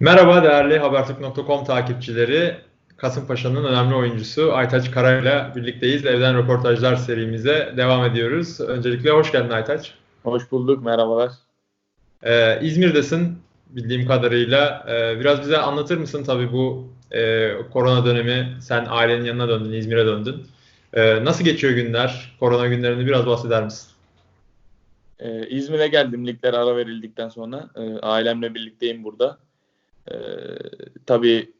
Merhaba değerli Habertürk.com takipçileri. Kasımpaşa'nın önemli oyuncusu Aytaç Karay'la birlikteyiz. Evden röportajlar serimize devam ediyoruz. Öncelikle hoş geldin Aytaç. Hoş bulduk, merhabalar. Ee, İzmir'desin bildiğim kadarıyla. Ee, biraz bize anlatır mısın tabii bu e, korona dönemi? Sen ailenin yanına döndün, İzmir'e döndün. Ee, nasıl geçiyor günler? Korona günlerini biraz bahseder misin? Ee, İzmir'e geldim ligler ara verildikten sonra. Ee, ailemle birlikteyim burada. Ee, tabii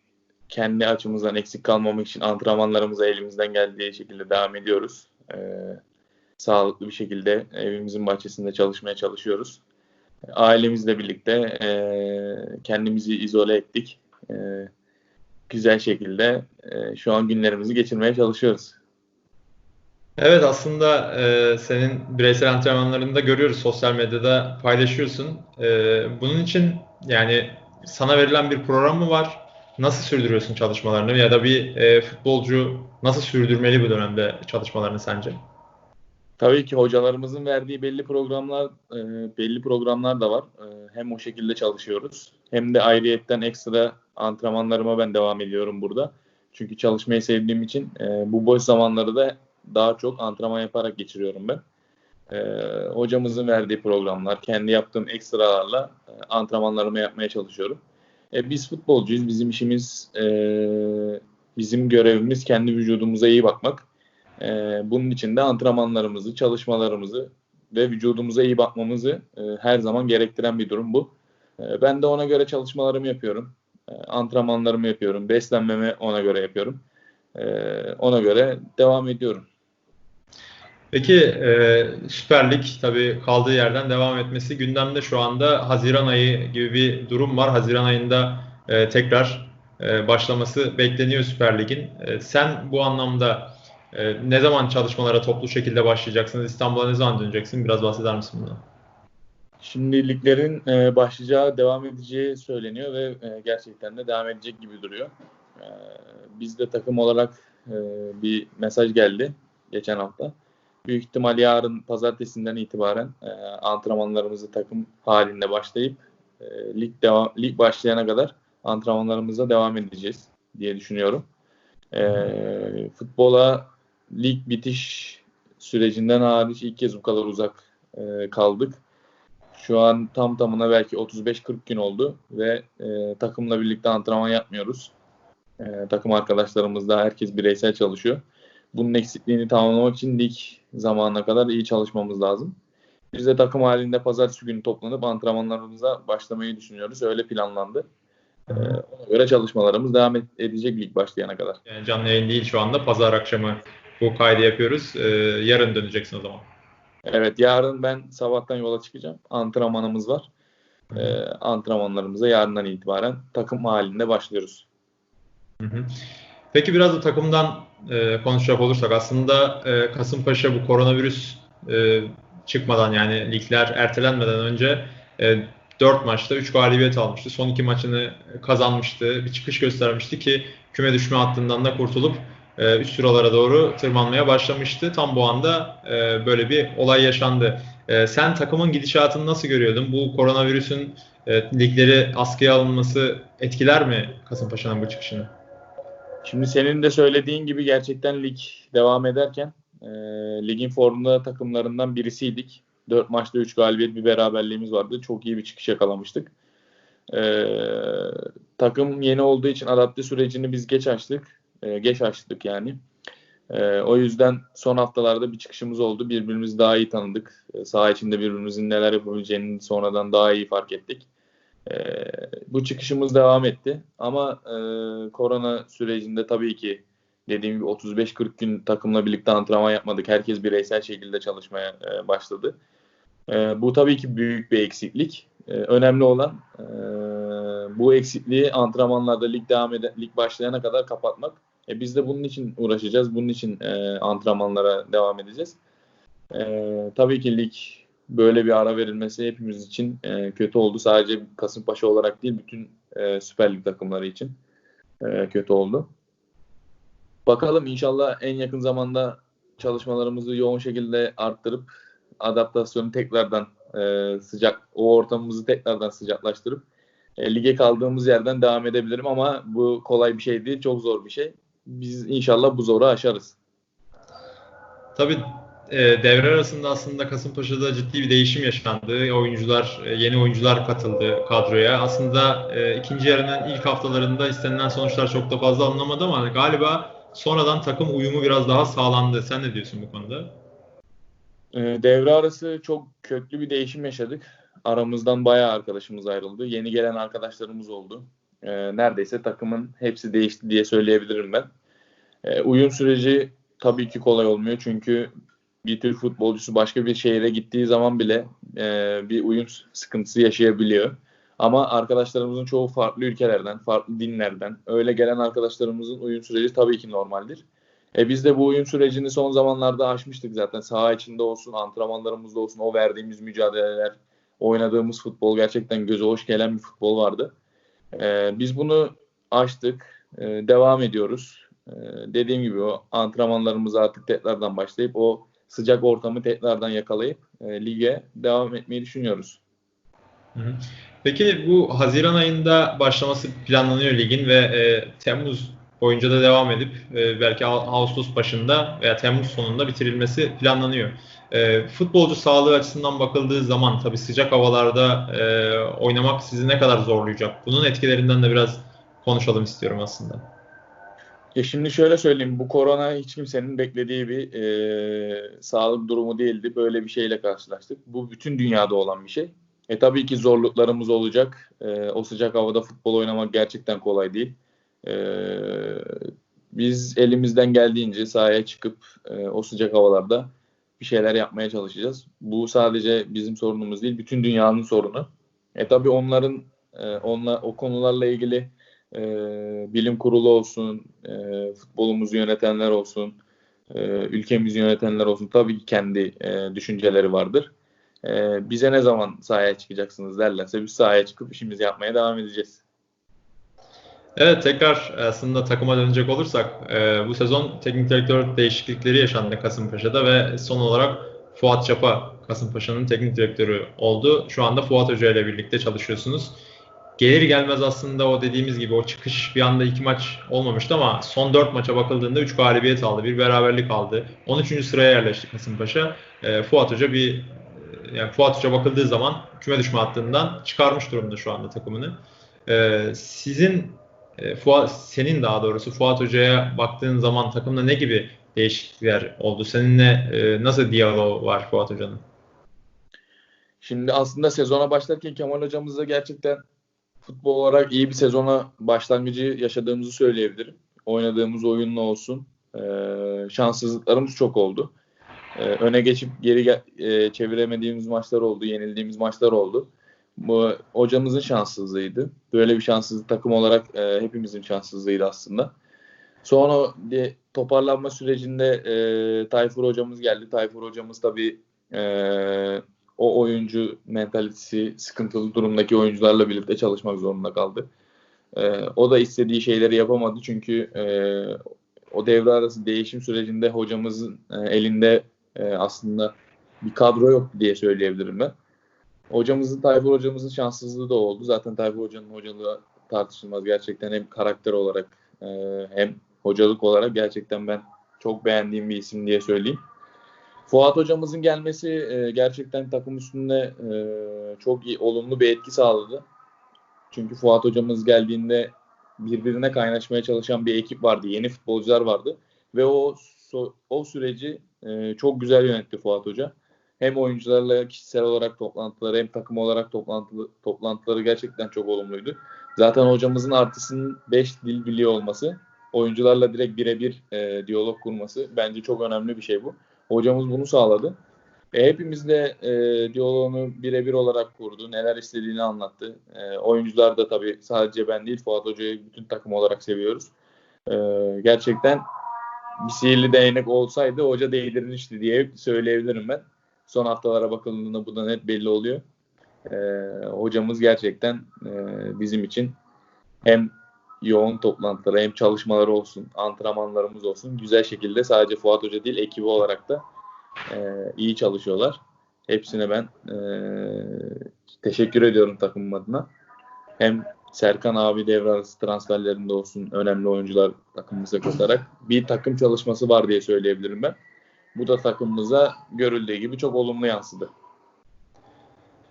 kendi açımızdan eksik kalmamak için antrenmanlarımıza elimizden geldiği şekilde devam ediyoruz. Ee, sağlıklı bir şekilde evimizin bahçesinde çalışmaya çalışıyoruz. Ailemizle birlikte e, kendimizi izole ettik. E, güzel şekilde e, şu an günlerimizi geçirmeye çalışıyoruz. Evet aslında e, senin bireysel antrenmanlarını da görüyoruz sosyal medyada paylaşıyorsun. E, bunun için yani sana verilen bir program mı var? Nasıl sürdürüyorsun çalışmalarını ya da bir e, futbolcu nasıl sürdürmeli bu dönemde çalışmalarını sence? Tabii ki hocalarımızın verdiği belli programlar e, belli programlar da var. E, hem o şekilde çalışıyoruz hem de ayrıyetten ekstra antrenmanlarıma ben devam ediyorum burada. Çünkü çalışmayı sevdiğim için e, bu boş zamanları da daha çok antrenman yaparak geçiriyorum ben. Hocamızın verdiği programlar, kendi yaptığım ekstralarla antrenmanlarımı yapmaya çalışıyorum. Biz futbolcuyuz, bizim işimiz, bizim görevimiz kendi vücudumuza iyi bakmak. Ee, bunun için de antrenmanlarımızı, çalışmalarımızı ve vücudumuza iyi bakmamızı e, her zaman gerektiren bir durum bu. E, ben de ona göre çalışmalarımı yapıyorum. E, antrenmanlarımı yapıyorum. Beslenmemi ona göre yapıyorum. E, ona göre devam ediyorum. Peki e, Süper Lig tabii kaldığı yerden devam etmesi gündemde şu anda Haziran ayı gibi bir durum var. Haziran ayında e, tekrar e, başlaması bekleniyor Süper Lig'in. E, sen bu anlamda ee, ne zaman çalışmalara toplu şekilde başlayacaksınız? İstanbul'a ne zaman döneceksin? Biraz bahseder misin bundan? Şimdi liglerin e, başlayacağı, devam edeceği söyleniyor ve e, gerçekten de devam edecek gibi duruyor. E, biz de takım olarak e, bir mesaj geldi geçen hafta. Büyük ihtimal yarın pazartesinden itibaren e, antrenmanlarımızı takım halinde başlayıp e, lig devam lig başlayana kadar antrenmanlarımıza devam edeceğiz diye düşünüyorum. E, futbola lig bitiş sürecinden hariç ilk kez bu kadar uzak e, kaldık. Şu an tam tamına belki 35-40 gün oldu ve e, takımla birlikte antrenman yapmıyoruz. E, takım arkadaşlarımız da herkes bireysel çalışıyor. Bunun eksikliğini tamamlamak için lig zamanına kadar iyi çalışmamız lazım. Biz de takım halinde pazartesi günü toplanıp antrenmanlarımıza başlamayı düşünüyoruz. Öyle planlandı. Ee, ona göre çalışmalarımız devam edecek lig başlayana kadar. Yani canlı yayın değil şu anda. Pazar akşamı bu kaydı yapıyoruz. Ee, yarın döneceksin o zaman. Evet yarın ben sabahtan yola çıkacağım. Antrenmanımız var. Ee, antrenmanlarımıza yarından itibaren takım halinde başlıyoruz. Hı hı. Peki biraz da takımdan e, konuşacak olursak aslında e, Kasımpaşa bu koronavirüs e, çıkmadan yani ligler ertelenmeden önce e, 4 maçta 3 galibiyet almıştı. Son 2 maçını kazanmıştı. Bir çıkış göstermişti ki küme düşme hattından da kurtulup e, üst sıralara doğru tırmanmaya başlamıştı. Tam bu anda e, böyle bir olay yaşandı. E, sen takımın gidişatını nasıl görüyordun? Bu koronavirüsün ligleri askıya alınması etkiler mi Kasımpaşa'nın bu çıkışını? Şimdi senin de söylediğin gibi gerçekten lig devam ederken e, ligin formunda takımlarından birisiydik. 4 maçta 3 galibiyet bir beraberliğimiz vardı. Çok iyi bir çıkış yakalamıştık. E, takım yeni olduğu için adapte sürecini biz geç açtık e, geç açtık yani. E, o yüzden son haftalarda bir çıkışımız oldu. Birbirimizi daha iyi tanıdık. E, saha içinde birbirimizin neler yapabileceğini sonradan daha iyi fark ettik. E, bu çıkışımız devam etti. Ama e, korona sürecinde tabii ki dediğim gibi 35-40 gün takımla birlikte antrenman yapmadık. Herkes bireysel şekilde çalışmaya e, başladı. E, bu tabii ki büyük bir eksiklik. E, önemli olan e, bu eksikliği antrenmanlarda lig devam ede, lig başlayana kadar kapatmak. E, biz de bunun için uğraşacağız. Bunun için e, antrenmanlara devam edeceğiz. E, tabii ki lig böyle bir ara verilmesi hepimiz için e, kötü oldu. Sadece Kasımpaşa olarak değil bütün e, Süper Lig takımları için e, kötü oldu. Bakalım inşallah en yakın zamanda çalışmalarımızı yoğun şekilde arttırıp adaptasyonu tekrardan e, sıcak o ortamımızı tekrardan sıcaklaştırıp e, lige kaldığımız yerden devam edebilirim ama bu kolay bir şey değil. Çok zor bir şey. Biz inşallah bu zoru aşarız. Tabii e, devre arasında aslında Kasımpaşa'da ciddi bir değişim yaşandı. Oyuncular, e, yeni oyuncular katıldı kadroya. Aslında e, ikinci yarının ilk haftalarında istenilen sonuçlar çok da fazla alınamadı ama galiba sonradan takım uyumu biraz daha sağlandı. Sen ne diyorsun bu konuda? E, devre arası çok köklü bir değişim yaşadık. Aramızdan bayağı arkadaşımız ayrıldı. Yeni gelen arkadaşlarımız oldu. E, neredeyse takımın hepsi değişti diye söyleyebilirim ben. E, uyum süreci tabii ki kolay olmuyor çünkü bir Türk futbolcusu başka bir şehire gittiği zaman bile e, bir uyum sıkıntısı yaşayabiliyor. Ama arkadaşlarımızın çoğu farklı ülkelerden, farklı dinlerden. Öyle gelen arkadaşlarımızın uyum süreci tabii ki normaldir. E biz de bu uyum sürecini son zamanlarda aşmıştık zaten. Saha içinde olsun, antrenmanlarımızda olsun, o verdiğimiz mücadeleler, oynadığımız futbol gerçekten göze hoş gelen bir futbol vardı. E, biz bunu aştık, e, devam ediyoruz. E, dediğim gibi o antrenmanlarımızı artık tekrardan başlayıp o sıcak ortamı tekrardan yakalayıp e, lige devam etmeyi düşünüyoruz. Peki bu Haziran ayında başlaması planlanıyor ligin ve e, Temmuz boyunca da devam edip e, belki Ağustos başında veya Temmuz sonunda bitirilmesi planlanıyor. E, futbolcu sağlığı açısından bakıldığı zaman tabii sıcak havalarda e, oynamak sizi ne kadar zorlayacak? Bunun etkilerinden de biraz konuşalım istiyorum aslında. Ya şimdi şöyle söyleyeyim. Bu korona hiç kimsenin beklediği bir e, sağlık durumu değildi. Böyle bir şeyle karşılaştık. Bu bütün dünyada olan bir şey. E tabii ki zorluklarımız olacak. E, o sıcak havada futbol oynamak gerçekten kolay değil. E, biz elimizden geldiğince sahaya çıkıp e, o sıcak havalarda bir şeyler yapmaya çalışacağız. Bu sadece bizim sorunumuz değil, bütün dünyanın sorunu. E tabii onların e, onla, o konularla ilgili e, bilim kurulu olsun, e, futbolumuzu yönetenler olsun, e, ülkemizi yönetenler olsun tabii ki kendi e, düşünceleri vardır. E, bize ne zaman sahaya çıkacaksınız derlerse biz sahaya çıkıp işimizi yapmaya devam edeceğiz. Evet tekrar aslında takıma dönecek olursak e, bu sezon teknik direktör değişiklikleri yaşandı Kasımpaşa'da ve son olarak Fuat Çapa Kasımpaşa'nın teknik direktörü oldu. Şu anda Fuat Hoca ile birlikte çalışıyorsunuz gelir gelmez aslında o dediğimiz gibi o çıkış bir anda iki maç olmamıştı ama son dört maça bakıldığında üç galibiyet aldı. Bir beraberlik aldı. 13. sıraya yerleşti Kasımpaşa. E, Fuat Hoca bir yani Fuat Hoca bakıldığı zaman küme düşme hattından çıkarmış durumda şu anda takımını. E, sizin e, Fuat, senin daha doğrusu Fuat Hoca'ya baktığın zaman takımda ne gibi değişiklikler oldu? Seninle e, nasıl diyalog var Fuat Hoca'nın? Şimdi aslında sezona başlarken Kemal hocamızla gerçekten futbol olarak iyi bir sezona başlangıcı yaşadığımızı söyleyebilirim. Oynadığımız oyunla olsun. E, şanssızlıklarımız çok oldu. E, öne geçip geri e, çeviremediğimiz maçlar oldu, yenildiğimiz maçlar oldu. Bu hocamızın şanssızlığıydı. Böyle bir şanssızlık takım olarak e, hepimizin şanssızlığıydı aslında. Sonra de, toparlanma sürecinde e, Tayfur hocamız geldi. Tayfur hocamız tabii e, o oyuncu mentalitesi sıkıntılı durumdaki oyuncularla birlikte çalışmak zorunda kaldı. E, o da istediği şeyleri yapamadı çünkü e, o devre arası değişim sürecinde hocamızın e, elinde e, aslında bir kadro yok diye söyleyebilirim ben. Hocamızın, Tayfur hocamızın şanssızlığı da oldu. Zaten Tayfur hocanın hocalığı tartışılmaz. Gerçekten hem karakter olarak e, hem hocalık olarak gerçekten ben çok beğendiğim bir isim diye söyleyeyim. Fuat hocamızın gelmesi e, gerçekten takım üstünde e, çok iyi, olumlu bir etki sağladı. Çünkü Fuat hocamız geldiğinde birbirine kaynaşmaya çalışan bir ekip vardı. Yeni futbolcular vardı. Ve o o süreci e, çok güzel yönetti Fuat Hoca. Hem oyuncularla kişisel olarak toplantıları hem takım olarak toplantı, toplantıları gerçekten çok olumluydu. Zaten hocamızın artısının 5 dil biliyor olması, oyuncularla direkt birebir e, diyalog kurması bence çok önemli bir şey bu. Hocamız bunu sağladı. E, hepimiz de e, diyaloğunu birebir olarak kurdu. Neler istediğini anlattı. E, oyuncular da tabii sadece ben değil Fuat Hoca'yı bütün takım olarak seviyoruz. E, gerçekten bir sihirli değnek olsaydı hoca değdirmişti diye söyleyebilirim ben. Son haftalara bakıldığında bu da net belli oluyor. E, hocamız gerçekten e, bizim için hem yoğun toplantıları hem çalışmaları olsun, antrenmanlarımız olsun güzel şekilde sadece Fuat Hoca değil ekibi olarak da e, iyi çalışıyorlar. Hepsine ben e, teşekkür ediyorum takımım adına. Hem Serkan abi devre transferlerinde olsun önemli oyuncular takımımıza katarak bir takım çalışması var diye söyleyebilirim ben. Bu da takımımıza görüldüğü gibi çok olumlu yansıdı.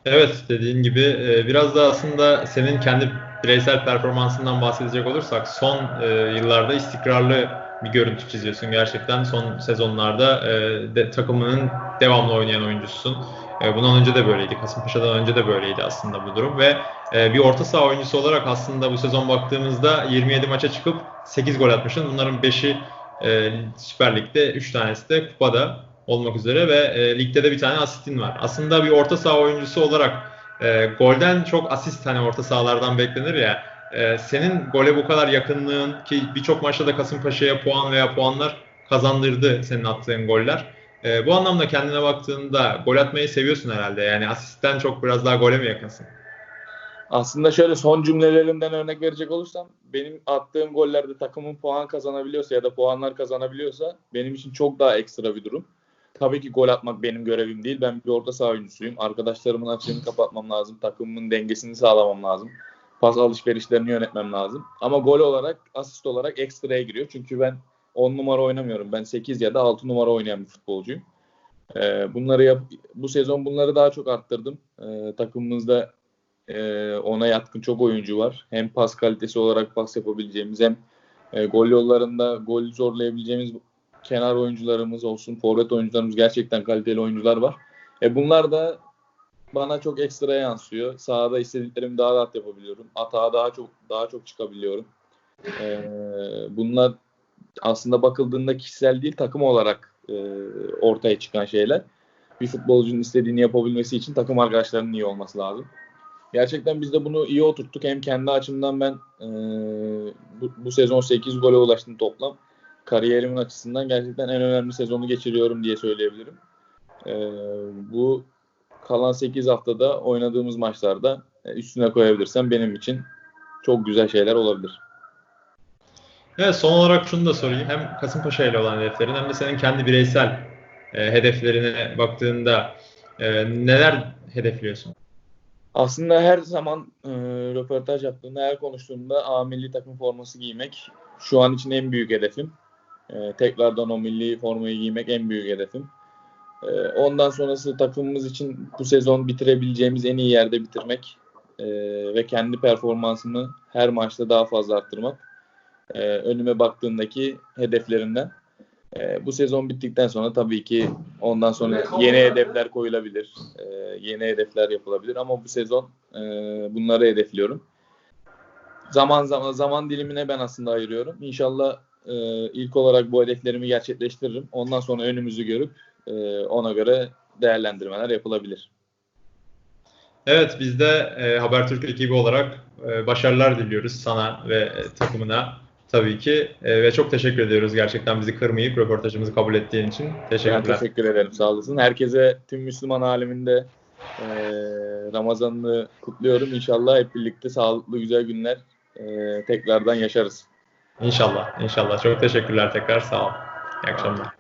Evet dediğin gibi e, biraz da aslında senin kendi bireysel performansından bahsedecek olursak son e, yıllarda istikrarlı bir görüntü çiziyorsun gerçekten. Son sezonlarda e, de, takımının devamlı oynayan oyuncususun. Bundan önce de böyleydi. Kasımpaşa'dan önce de böyleydi aslında bu durum ve bir orta saha oyuncusu olarak aslında bu sezon baktığımızda 27 maça çıkıp 8 gol atmışsın. Bunların 5'i Süper Lig'de, 3 tanesi de kupada olmak üzere ve e, ligde de bir tane asistin var. Aslında bir orta saha oyuncusu olarak e, golden çok asist hani orta sahalardan beklenir ya. E, senin gole bu kadar yakınlığın ki birçok maçta da Kasımpaşa'ya puan veya puanlar kazandırdı senin attığın goller. E, bu anlamda kendine baktığında gol atmayı seviyorsun herhalde. Yani asistten çok biraz daha gole mi yakınsın? Aslında şöyle son cümlelerinden örnek verecek olursam benim attığım gollerde takımın puan kazanabiliyorsa ya da puanlar kazanabiliyorsa benim için çok daha ekstra bir durum. Tabii ki gol atmak benim görevim değil. Ben bir orta saha oyuncusuyum. Arkadaşlarımın açığını kapatmam lazım. Takımımın dengesini sağlamam lazım. Pas alışverişlerini yönetmem lazım. Ama gol olarak, asist olarak ekstraya giriyor. Çünkü ben 10 numara oynamıyorum. Ben 8 ya da 6 numara oynayan bir futbolcuyum. Ee, bunları yap bu sezon bunları daha çok arttırdım. Ee, takımımızda e, ona yatkın çok oyuncu var. Hem pas kalitesi olarak pas yapabileceğimiz hem e, gol yollarında gol zorlayabileceğimiz kenar oyuncularımız olsun, forvet oyuncularımız gerçekten kaliteli oyuncular var. E bunlar da bana çok ekstra yansıyor. Sahada istediklerimi daha rahat yapabiliyorum. Atağa daha çok daha çok çıkabiliyorum. E, bunlar aslında bakıldığında kişisel değil takım olarak e, ortaya çıkan şeyler. Bir futbolcunun istediğini yapabilmesi için takım arkadaşlarının iyi olması lazım. Gerçekten biz de bunu iyi oturttuk. Hem kendi açımdan ben e, bu, bu sezon 8 gole ulaştım toplam kariyerimin açısından gerçekten en önemli sezonu geçiriyorum diye söyleyebilirim. Ee, bu kalan 8 haftada oynadığımız maçlarda e, üstüne koyabilirsem benim için çok güzel şeyler olabilir. Evet son olarak şunu da sorayım. Hem Kasımpaşa ile olan hedeflerin hem de senin kendi bireysel e, hedeflerine baktığında e, neler hedefliyorsun? Aslında her zaman e, röportaj yaptığımda, her konuştuğumda A milli takım forması giymek şu an için en büyük hedefim. E, tekrardan o milli formayı giymek en büyük hedefim. E, ondan sonrası takımımız için bu sezon bitirebileceğimiz en iyi yerde bitirmek e, ve kendi performansımı her maçta daha fazla arttırmak. E, önüme baktığındaki hedeflerimden. E, bu sezon bittikten sonra tabii ki ondan sonra yeni hedefler koyulabilir. E, yeni hedefler yapılabilir ama bu sezon e, bunları hedefliyorum. Zaman zaman zaman dilimine ben aslında ayırıyorum. İnşallah e, ilk olarak bu hedeflerimi gerçekleştiririm. Ondan sonra önümüzü görüp e, ona göre değerlendirmeler yapılabilir. Evet biz de e, Habertürk ekibi olarak e, başarılar diliyoruz sana ve e, takımına tabii ki e, ve çok teşekkür ediyoruz gerçekten bizi kırmayıp röportajımızı kabul ettiğin için. Teşekkürler. Ben teşekkür ederim sağ olasın. Herkese tüm Müslüman aleminde e, Ramazan'ını kutluyorum. İnşallah hep birlikte sağlıklı güzel günler e, tekrardan yaşarız. İnşallah, inşallah. Çok teşekkürler tekrar. Sağ ol. İyi akşamlar.